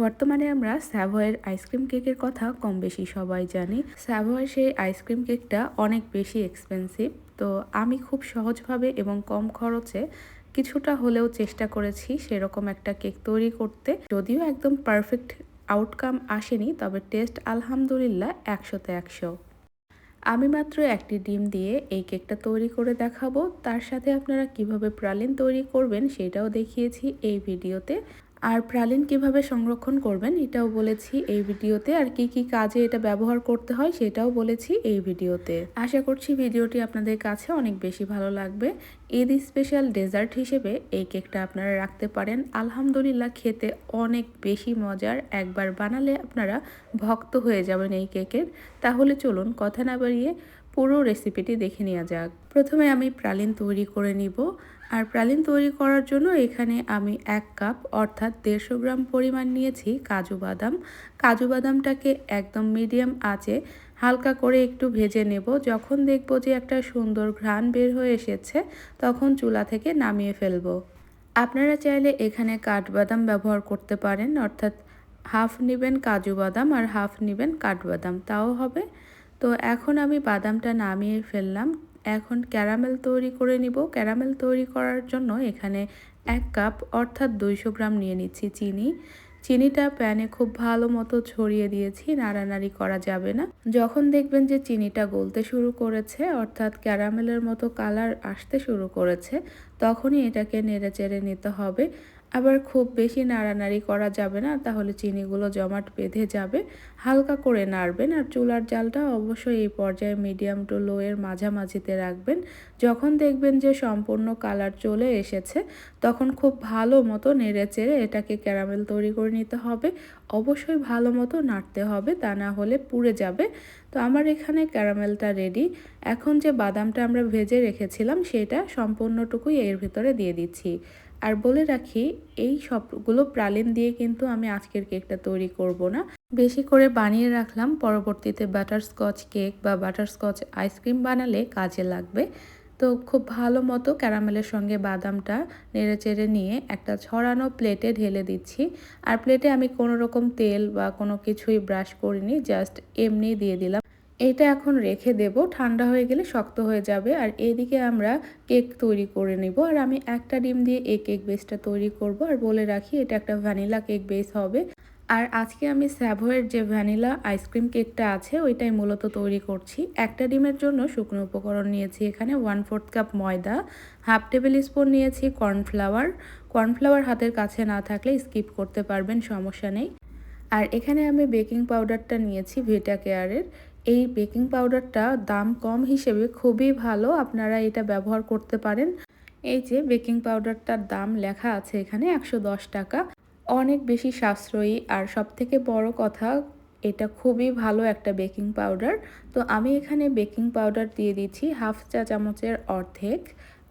বর্তমানে আমরা স্যাভয়ের আইসক্রিম কেকের কথা কম বেশি সবাই জানি। স্যাভয়ের সেই আইসক্রিম কেকটা অনেক বেশি এক্সপেন্সিভ তো আমি খুব সহজভাবে এবং কম খরচে কিছুটা হলেও চেষ্টা করেছি সেরকম একটা কেক তৈরি করতে। যদিও একদম পারফেক্ট আউটকাম আসেনি, তবে টেস্ট আলহামদুলিল্লাহ একশোতে একশো। আমি মাত্র একটি ডিম দিয়ে এই কেকটা তৈরি করে দেখাবো। তার সাথে আপনারা কীভাবে প্রালিন তৈরি করবেন সেটাও দেখিয়েছি এই ভিডিওতে। আর প্রালিন কীভাবে সংরক্ষণ করবেন এটাও বলেছি এই ভিডিওতে। আর কি কি কাজে এটা ব্যবহার করতে হয় সেটাও বলেছি এই ভিডিওতে। আশা করছি ভিডিওটি আপনাদের কাছে অনেক বেশি ভালো লাগবে। ঈদ স্পেশাল ডেজার্ট হিসেবে এই কেকটা আপনারা রাখতে পারেন। আলহামদুলিল্লাহ খেতে অনেক বেশি মজার। একবার বানালে আপনারা ভক্ত হয়ে যাবেন এই কেকের তাহলে চলুন কথা না বাড়িয়ে পুরো রেসিপিটি দেখে নেওয়া যাক। প্রথমে আমি প্রালিন তৈরি করে নিব। আর প্রালিন তৈরি করার জন্য এখানে আমি এক কাপ, অর্থাৎ দেড়শো গ্রাম পরিমাণ নিয়েছি কাজু বাদাম। কাজু বাদামটাকে একদম মিডিয়াম আঁচে হালকা করে একটু ভেজে নেব। যখন দেখব যে একটা সুন্দর ঘ্রাণ বের হয়ে এসেছে, তখন চুলা থেকে নামিয়ে ফেলব। আপনারা চাইলে এখানে কাঠবাদাম ব্যবহার করতে পারেন, অর্থাৎ হাফ নেবেন কাজু বাদাম আর হাফ নেবেন কাঠবাদাম। তাও হবে। তো এখন আমি বাদামটা নামিয়ে ফেললাম। এখন ক্যারামেল তৈরি করে নিব। ক্যারামেল তৈরি করার জন্য এখানে এক কাপ অর্থাৎ দুইশো গ্রাম নিয়ে নিচ্ছি চিনি। চিনিটা প্যানে খুব ভালো মতো ছড়িয়ে দিয়েছি, নাড়ানাড়ি করা যাবে না। যখন দেখবেন যে চিনিটা গলতে শুরু করেছে, অর্থাৎ ক্যারামেলের মতো কালার আসতে শুরু করেছে, তখনই এটাকে নেড়ে চেড়ে নিতে হবে। আবার খুব বেশি নাড়ানাড়ি করা যাবে না, তাহলে চিনিগুলো জমাট বেঁধে যাবে। হালকা করে নাড়বেন আর চুলার জালটা অবশ্যই এই পর্যায়ে মিডিয়াম টু লো এর মাঝামাঝিতে রাখবেন। যখন দেখবেন যে সম্পূর্ণ কালার চলে এসেছে, তখন খুব ভালো মতো নেড়ে চেড়ে এটাকে ক্যারামেল তৈরি করে নিতে হবে। অবশ্যই ভালো মতো নাড়তে হবে, তা না হলে পুড়ে যাবে। তো আমার এখানে ক্যারামেলটা রেডি। এখন যে বাদামটা আমরা ভেজে রেখেছিলাম, সেটা সম্পূর্ণটুকুই এর ভিতরে দিয়ে দিচ্ছি। আর বলে রাখি, এই সবগুলো প্রালিন দিয়ে কিন্তু আমি আজকের কেকটা তৈরি করব না। বেশি করে বানিয়ে রাখলাম, পরবর্তীতে বাটারস্কচ কেক বা বাটারস্কচ আইসক্রিম বানালে কাজে লাগবে। তো খুব ভালো মতো ক্যারামেলের সঙ্গে বাদামটা নেড়ে চেড়ে নিয়ে একটা ছড়ানো প্লেটে ঢেলে দিচ্ছি। আর প্লেটে আমি কোনো রকম তেল বা কোনো কিছুই ব্রাশ করিনি জাস্ট এমনি দিয়ে দিলাম। এটা এখন রেখে দেব, ঠান্ডা হয়ে গেলে শক্ত হয়ে যাবে। আর এদিকে আমরা কেক তৈরি করে নিব। আর আমি একটা ডিম দিয়ে এই কেক বেসটা তৈরি করব। আর বলে রাখি, এটা একটা ভ্যানিলা কেক বেস হবে। আর আজকে আমি স্যাভোয়ের যে ভ্যানিলা আইসক্রিম কেকটা আছে, ওইটাই মূলত তৈরি করছি। একটা ডিমের জন্য শুকনো উপকরণ নিয়েছি এখানে ওয়ান ফোর্থ কাপ ময়দা, হাফ টেবিল স্পুন নিয়েছি কর্নফ্লাওয়ার। কর্নফ্লাওয়ার হাতের কাছে না থাকলে স্কিপ করতে পারবেন, সমস্যা নেই। আর এখানে আমি বেকিং পাউডারটা নিয়েছি ভিটা কেয়ারের। এই বেকিং পাউডারটা দাম কম হিসেবে খুবই ভালো, আপনারা এটা ব্যবহার করতে পারেন। এই যে বেকিং পাউডারটার দাম লেখা আছে এখানে একশো দশ টাকা। অনেক বেশি সাশ্রয়ী আর সব থেকে বড় কথা, এটা খুবই ভালো একটা বেকিং পাউডার। তো আমি এখানে বেকিং পাউডার দিয়ে দিচ্ছি হাফ চা চামচের অর্ধেক।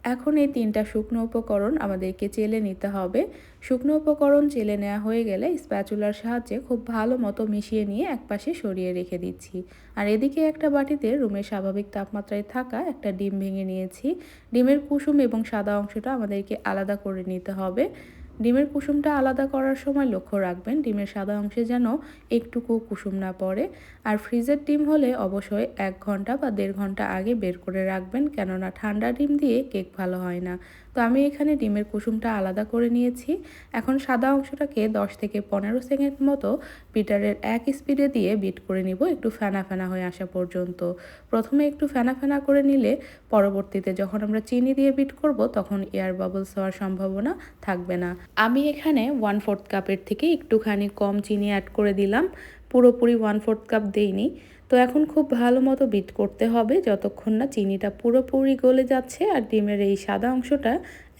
এখন এই তিনটা শুকনো উপকরণ আমাদেরকে চেলে নিতে হবে। শুকনো উপকরণ চেলে নেওয়া হয়ে গেলে স্প্যাচুলার সাহায্যে খুব ভালো মতো মিশিয়ে নিয়ে একপাশে সরিয়ে রেখে দিচ্ছি। আর এদিকে একটা বাটিতে রুমের স্বাভাবিক তাপমাত্রায় থাকা একটা ডিম ভেঙে নিয়েছি। ডিমের কুসুম এবং সাদা অংশটা আমাদেরকে আলাদা করে নিতে হবে। ডিমের কুসুমটা আলাদা করার সময় লক্ষ্য রাখবেন, ডিমের সাদা অংশে যেন একটুকু কুসুম না পড়ে। আর ফ্রিজের ডিম হলে অবশ্যই এক ঘণ্টা বা দেড় ঘণ্টা আগে বের করে রাখবেন, কেননা ঠান্ডা ডিম দিয়ে কেক ভালো হয় না। আমি এখানে ডিমের কুসুমটা আলাদা করে নিয়েছি। এখন সাদা অংশটাকে 10 থেকে পনেরো সেকেন্ড মতো বিটারের এক স্পিডে দিয়ে বিট করে নিব, একটু ফেনা ফেনা হয়ে আসা পর্যন্ত। প্রথমে একটু ফেনা ফেনা করে নিলে পরবর্তীতে যখন আমরা চিনি দিয়ে বিট করব, তখন এয়ার বাবলস হওয়ার সম্ভাবনা থাকবে না। আমি এখানে ওয়ান ফোর্থ কাপের থেকে একটুখানি কম চিনি অ্যাড করে দিলাম। পুরোপুরি ওয়ান ফোর্থ কাপ দেইনি। তো এখন খুব ভালো মতো বিট করতে হবে যতক্ষণ না চিনিটা পুরোপুরি গলে যাচ্ছে আর ডিমের এই সাদা অংশটা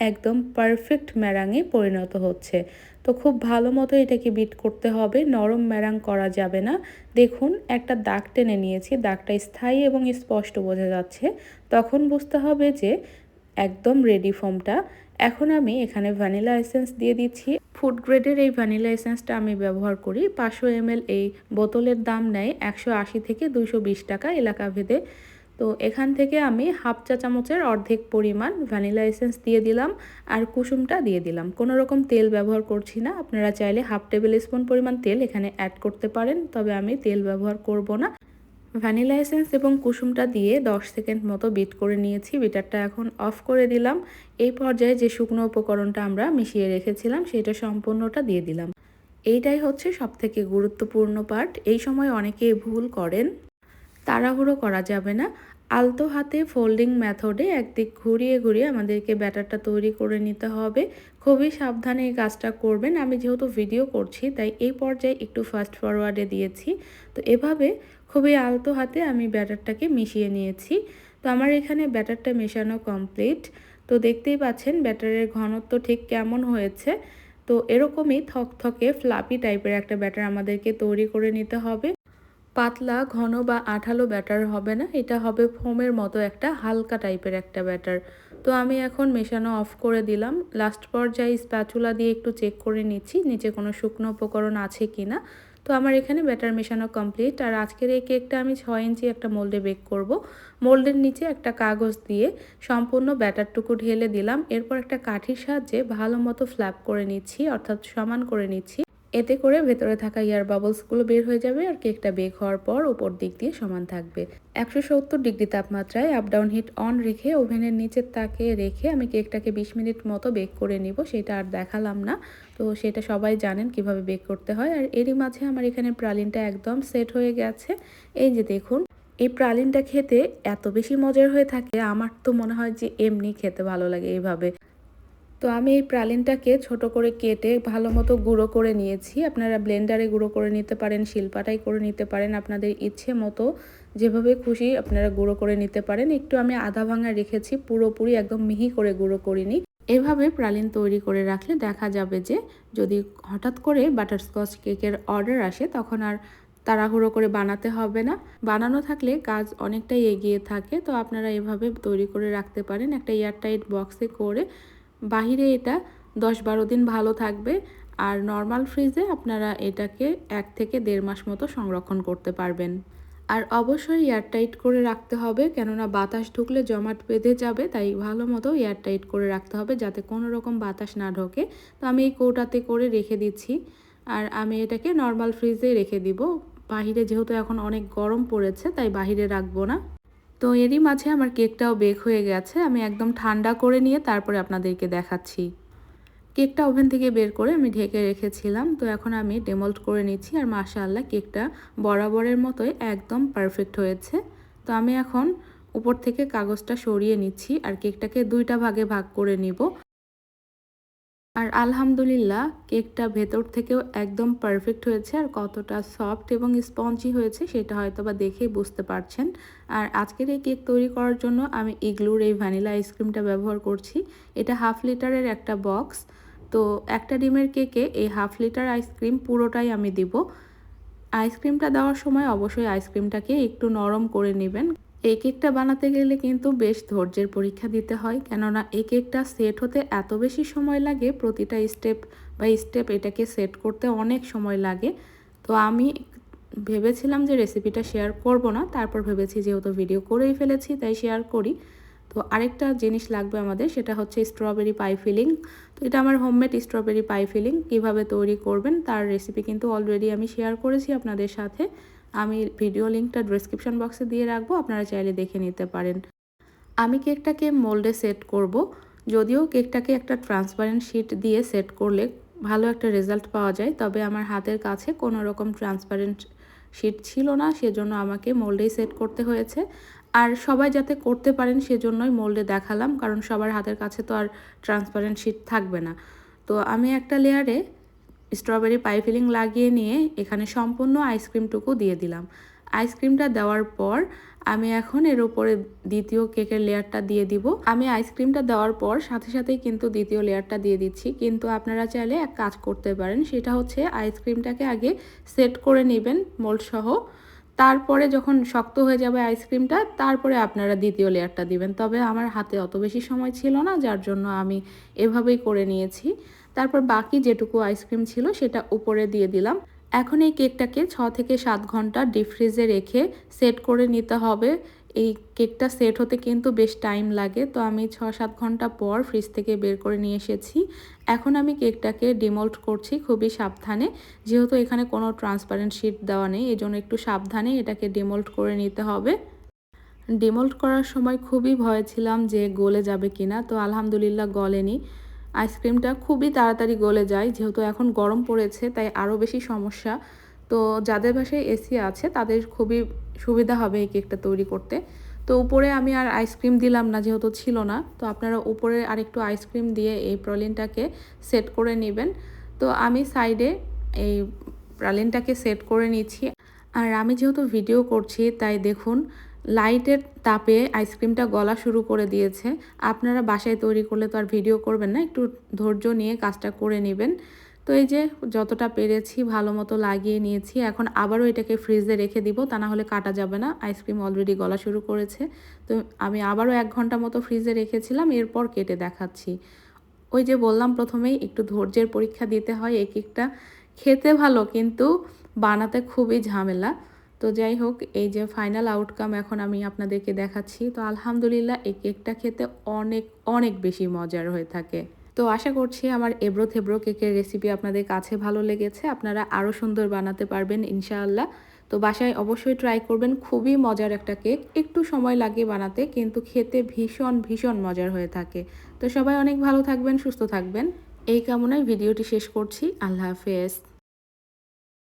একদম পারফেক্ট ম্যারাঙে পরিণত হচ্ছে। তো খুব ভালো মতো এটাকে বিট করতে হবে, নরম ম্যারাং করা যাবে না। দেখুন, একটা দাগ টেনে নিয়েছি, দাগটা স্থায়ী এবং স্পষ্ট বোঝা যাচ্ছে। তখন বুঝতে হবে যে একদম রেডি ফর্মটা এখন আমি এখানে ভ্যানিলা এসেন্স দিয়ে দিচ্ছি। ফুড গ্রেডের এই ভ্যানিলা এসেন্সটা আমি ব্যবহার করি। পাঁচশো এম এই বোতলের দাম নেয় একশো আশি থেকে দুইশো বিশ টাকা এলাকা ভেদে। তো এখান থেকে আমি হাফ চা চামচের অর্ধেক পরিমাণ ভ্যানিলা এসেন্স দিয়ে দিলাম আর কুসুমটা দিয়ে দিলাম। কোনো রকম তেল ব্যবহার করছি না। আপনারা চাইলে হাফ টেবিল স্পুন পরিমাণ তেল এখানে অ্যাড করতে পারেন, তবে আমি তেল ব্যবহার করব না। ভ্যানিলা এসেন্স এবং কুসুমটা দিয়ে 10 সেকেন্ড মতো বিট করে নিয়েছি। বিটারটা এখন অফ করে দিলাম। এই পর্যায়ে যে শুকনো উপকরণটা আমরা মিশিয়ে রেখেছিলাম, সেটা সম্পূর্ণটা দিয়ে দিলাম। এইটাই হচ্ছে সবথেকে গুরুত্বপূর্ণ পার্ট। এই সময় অনেকেই ভুল করেন। তাড়াহুড়ো করা যাবে না। আলতো হাতে ফোল্ডিং মেথডে একদিক ঘুরিয়ে ঘুরিয়ে আমাদেরকে ব্যাটারটা তৈরি করে নিতে হবে। খুবই সাবধানে এই কাজটা করবেন। আমি যেহেতু ভিডিও করছি, তাই এই পর্যায়ে একটু ফাস্ট ফরওয়ার্ডে দিয়েছি। তো এভাবে খুবই আলতো হাতে আমি ব্যাটারটাকে মিশিয়ে নিয়েছি। তো আমার এখানে ব্যাটারটা মেশানো কমপ্লিট। তো দেখতেই পাচ্ছেন ব্যাটারের ঘনত্ব ঠিক কেমন হয়েছে। তো এরকমই থকথকে ফ্লাপি টাইপের একটা ব্যাটার আমাদেরকে তৈরি করে নিতে হবে। পাতলা, ঘন বা আঠালো ব্যাটার হবে না। এটা হবে ফোমের মতো একটা হালকা টাইপের একটা ব্যাটার। তো আমি এখন মেশানো অফ করে দিলাম। লাস্ট পর্যায়ে স্প্যাচুলা দিয়ে একটু চেক করে নিচ্ছি, নিচে কোনো শুকনো উপকরণ আছে কি না তো আমার এখানে ব্যাটার মেশানো কমপ্লিট আর আজকের এই কেকটা আমি ছয় ইঞ্চি একটা মোল্ডে বেক করব। মোল্ডের নিচে একটা কাগজ দিয়ে সম্পূর্ণ ব্যাটারটুকু ঢেলে দিলাম। এরপর একটা কাঠির সাহায্যে ভালো মতো ফ্ল্যাপ করে নিচ্ছি, অর্থাৎ সমান করে নিচ্ছি। এতে করে ভেতরে থাকা ইয়ার বাবলসগুলো বের হয়ে যাবে আর কেকটা বেক হওয়ার পর উপর দিক দিয়ে সমান থাকবে। একশো সত্তর ডিগ্রি তাপমাত্রায় আপ ডাউন হিট অন রেখে ওভেনের নিচের তাকে রেখে আমি কেকটাকে বিশ মিনিট মতো বেক করে নিব। সেটা আর দেখালাম না। তো সেটা সবাই জানেন কীভাবে বেক করতে হয়। আর এরই মাঝে আমার এখানে প্রালিনটা একদম সেট হয়ে গেছে। এই যে দেখুন, এই প্রালিনটা খেতে এত বেশি মজার হয়ে থাকে, আমার তো মনে হয় যে এমনি খেতে ভালো লাগে এইভাবে। তো আমি এই প্রালিনটাকে ছোট করে কেটে ভালো মতো গুঁড়ো করে নিয়েছি। আপনারা ব্লেন্ডারে গুঁড়ো করে নিতে পারেন, শিল্পাটাই করে নিতে পারেন। আপনাদের ইচ্ছে মতো যেভাবে খুশি আপনারা গুঁড়ো করে নিতে পারেন। একটু আমি আধা ভাঙা রেখেছি, পুরোপুরি একদম মিহি করে গুঁড়ো করিনি। এভাবে প্রালিন তৈরি করে রাখলে দেখা যাবে যে যদি হঠাৎ করে বাটারস্কচ কেকের অর্ডার আসে, তখন আর তাড়াহুড়ো করে বানাতে হবে না। বানানো থাকলে কাজ অনেকটাই এগিয়ে থাকে। তো আপনারা এভাবে তৈরি করে রাখতে পারেন। একটা এয়ারটাইট বক্সে করে বাহিরে এটা দশ বারো দিন ভালো থাকবে। আর নর্মাল ফ্রিজে আপনারা এটাকে এক থেকে দেড় মাস মতো সংরক্ষণ করতে পারবেন। আর অবশ্যই এয়ারটাইট করে রাখতে হবে, কেননা বাতাস ঢুকলে জমাট বেঁধে যাবে, তাই ভালো মতো এয়ারটাইট করে রাখতে হবে যাতে কোনো রকম বাতাস না ঢোকে। তো আমি এই কৌটাতে করে রেখে দিচ্ছি, আর আমি এটাকে নর্মাল ফ্রিজে রেখে দিব। বাহিরে যেহেতু এখন অনেক গরম পড়েছে, তাই বাহিরে রাখব না। তো এরই মাঝে আমার কেকটাও বেক হয়ে গেছে, আমি একদম ঠান্ডা করে নিয়ে তারপরে আপনাদেরকে দেখাচ্ছি। কেকটা ওভেন থেকে বের করে আমি ঢেকে রেখেছিলাম। তো এখন আমি ডেমল্ট করে নিচ্ছি আর মাশাআল্লাহ কেকটা বরাবরের মতোই একদম পারফেক্ট হয়েছে। তো আমি এখন উপর থেকে কাগজটা সরিয়ে নিচ্ছি আর কেকটাকে দুইটা ভাগে ভাগ করে নিব। আর আলহামদুলিল্লাহ কেকটা ভেতর থেকেও একদম পারফেক্ট হয়েছে আর কতটা সফট এবং স্পঞ্জি হয়েছে সেটা হয়তো বা দেখেই বুঝতে পারছেন। আর আজকের এই কেক তৈরি করার জন্য আমি ইগলুর এই ভ্যানিলা আইসক্রিমটা ব্যবহার করছি। এটা হাফ লিটারের একটা বক্স তো একটা ডিমের কেকে এই হাফ লিটার আইসক্রিম পুরোটাই আমি দিব। আইসক্রিমটা দেওয়ার সময় অবশ্যই আইসক্রিমটাকে একটু নরম করে নেবেন। এই কেকটা বানাতে গেলে কিন্তু বেশ ধৈর্যের পরীক্ষা দিতে হয়, কেননা এই কেকটা সেট হতে এত বেশি সময় লাগে, প্রতিটা স্টেপ বা স্টেপ এটাকে সেট করতে অনেক সময় লাগে। তো আমি ভেবেছিলাম যে রেসিপিটা শেয়ার করব না, তারপর ভেবেছি যেহেতু ভিডিও করেই ফেলেছি, তাই শেয়ার করি। তো আরেকটা জিনিস লাগবে আমাদের, সেটা হচ্ছে স্ট্রবেরি পাই ফিলিং তো এটা আমার হোমমেড স্ট্রবেরি পাই ফিলিং কীভাবে তৈরি করবেন তার রেসিপি কিন্তু অলরেডি আমি শেয়ার করেছি আপনাদের সাথে। আমি ভিডিও লিঙ্কটা ডিসক্রিপশন বক্সে দিয়ে রাখব, আপনারা চাইলে দেখে নিতে পারেন। আমি কেকটাকে মোল্ডে সেট করব, যদিও কেকটাকে একটা ট্রান্সপারেন্ট শিট দিয়ে সেট করলে ভালো একটা রেজাল্ট পাওয়া যায়, তবে আমার হাতের কাছে কোনো রকম ট্রান্সপারেন্ট শিট ছিল না, সেজন্য আমাকে মোল্ডেই সেট করতে হয়েছে। আর সবাই যাতে করতে পারেন সেজন্যই মোল্ডে দেখালাম, কারণ সবার হাতের কাছে তো আর ট্রান্সপারেন্ট শিট থাকবে না। তো আমি একটা লেয়ারে স্ট্রবেরি পাই ফিলিং লাগিয়ে নিয়ে এখানে সম্পূর্ণ আইসক্রিমটুকু দিয়ে দিলাম। আইসক্রিমটা দেওয়ার পর আমি এখন এর উপরে দ্বিতীয় কেকের লেয়ারটা দিয়ে দিব। আমি আইসক্রিমটা দেওয়ার পর সাথে সাথেই কিন্তু দ্বিতীয় লেয়ারটা দিয়ে দিচ্ছি। কিন্তু আপনারা চাইলে এক কাজ করতে পারেন, সেটা হচ্ছে আইসক্রিমটাকে আগে সেট করে নেবেন মোল্ড সহ। তারপরে যখন শক্ত হয়ে যাবে আইসক্রিমটা তারপরে আপনারা দ্বিতীয় লেয়ারটা দিবেন। তবে আমার হাতে অত বেশি সময় ছিল না, যার জন্য আমি এভাবেই করে নিয়েছি। তারপর বাকি যেটুকু আইসক্রিম ছিল সেটা উপরে দিয়ে দিলাম। এখন এই কেকটাকে ছ থেকে সাত ঘণ্টা ডিপ ফ্রিজে রেখে সেট করে নিতে হবে। এই কেকটা সেট হতে কিন্তু বেশ টাইম লাগে। তো আমি ছ সাত ঘণ্টা পর ফ্রিজ থেকে বের করে নিয়ে এসেছি। এখন আমি কেকটাকে ডিমোল্ট করছি খুবই সাবধানে। যেহেতু এখানে কোনো ট্রান্সপারেন্ট শিট দেওয়া নেই এই জন্য একটু সাবধানে এটাকে ডিমোল্ট করে নিতে হবে। ডিমোল্ট করার সময় খুবই ভয় ছিলাম যে গলে যাবে কিনা। তো আলহামদুলিল্লাহ গলেনি। আইসক্রিমটা খুবই তাড়াতাড়ি গলে যায়, যেহেতু এখন গরম পড়েছে, তাই আরও বেশি সমস্যা। তো যাদের বাসায় এসি আছে, তাদের খুবই সুবিধা হবে এই কেকটা তৈরি করতে। তো উপরে আমি আর আইসক্রিম দিলাম না, যেহেতু ছিল না। তো আপনারা উপরে আরেকটু আইসক্রিম দিয়ে এই প্রলিনটাকে সেট করে নেবেন। তো আমি সাইডে এই প্রালিনটাকে সেট করে নিচ্ছি। আর আমি যেহেতু ভিডিও করছি, তাই দেখুন লাইটের তাপে আইসক্রিমটা গলা শুরু করে দিয়েছে। আপনারা বাসায় তৈরি করলে তো আর ভিডিও করবেন না, একটু ধৈর্য নিয়ে কাজটা করে নেবেন। তো এই যে যতটা পেরেছি, ভালো মতো লাগিয়ে নিয়েছি, এখন আবারও এটাকে ফ্রিজে রেখে দিব, তা না হলে কাটা যাবে না আইসক্রিম অলরেডি গলা শুরু করেছে। তো আমি আবারও এক ঘণ্টা মতো ফ্রিজে রেখেছিলাম, এরপর কেটে দেখাচ্ছি। ওই যে বললাম প্রথমেই, একটু ধৈর্যের পরীক্ষা দিতে হয়, এক একটা খেতে ভালো, কিন্তু বানাতে খুবই ঝামেলা। তো যাই হোক, এই যে ফাইনাল আউটকাম এখন আমি আপনাদেরকে দেখাচ্ছি। তো আলহামদুলিল্লাহ এই কেকটা খেতে অনেক অনেক বেশি মজার হয়ে থাকে। তো আশা করছি আমার এবড়ো থেবড়ো কেকের রেসিপি আপনাদের কাছে ভালো লেগেছে। আপনারা আরও সুন্দর বানাতে পারবেন ইনশাআল্লাহ। তো বাসায় অবশ্যই ট্রাই করবেন, খুবই মজার একটা কেক একটু সময় লাগে বানাতে, কিন্তু খেতে ভীষণ ভীষণ মজার হয়ে থাকে। তো সবাই অনেক ভালো থাকবেন, সুস্থ থাকবেন। এই কামনায় ভিডিওটি শেষ করছি। আল্লাহ হাফেজ।